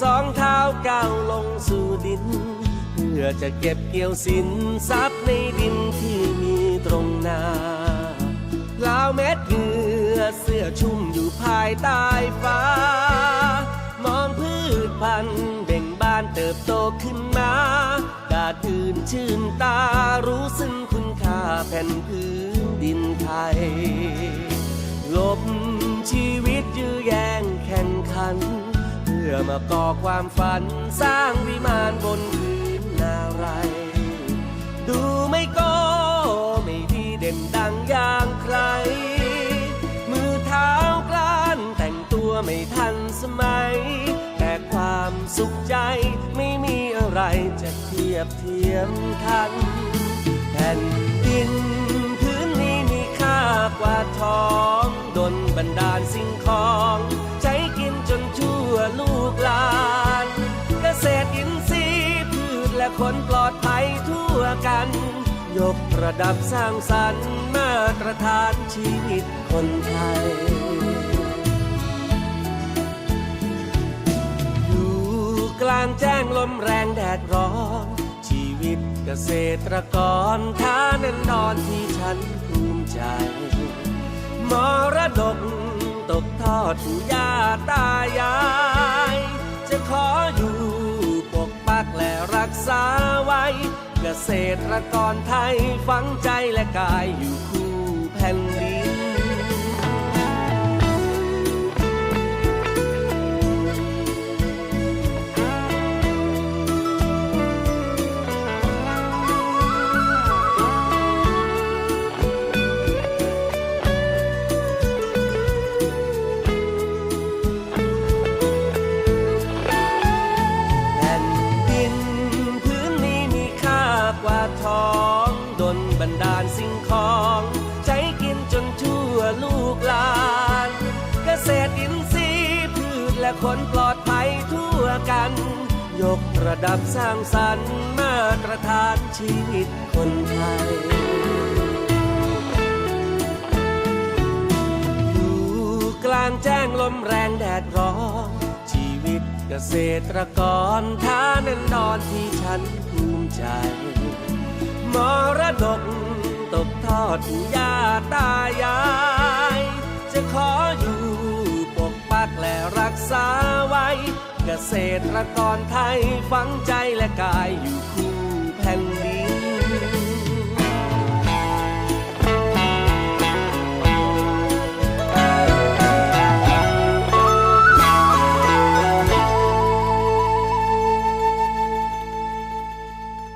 สองเท้าก้าวลงสู่ดิน เพื่อจะเก็บเกี่ยวสินทรัพย์ในดินที่มีตรงหน้าลาวเม็ดเหงื่อเสื้อชุ่มอยู่ภายใต้ฟ้า มองพืชพันธุ์เบ่งบานเติบโตขึ้นมากาดอื่นชื่นตารู้ซึ่งคุณค่าแผ่นพื้นดินไทย มาก่อความฝันสร้างวิมานบนพื้นนาไร ดูไม่โก้ไม่ดีเด่นดังอย่างใคร มือเท้ากล้านแต่งตัวไม่ทันสมัย แต่ความสุขใจไม่มีอะไรจะเทียบเทียมทัน แผ่นดินพื้นนี้มีค่ากว่าทองดนบันดาลสิ่งของ คนปลอดภัยทั่วกัน ยกระดับสร้างสรรค์มาตรฐานชีวิตคนไทย อยู่กลางแจ้งลมแรงแดดร้อน ชีวิตเกษตรกรท่านันนอนที่ฉันภูมิใจ มรดกตกทอดปู่ย่าตายาย จะขอ รักษาไว้ เกษตรกรไทยฝังใจและกายอยู่คู่ คนปลอดภัยทั่วกัน ยกระดับสร้างสรรค์มาตรฐานชีวิตคนไทย อยู่กลางแจ้งลมแรงแดดร้อนชีวิตเกษตรกรท่านันนอนที่ฉันภูมิใจ มรดกตกทอดยาตายาย เกษตรกรไทยฟังใจและกายอยู่คู่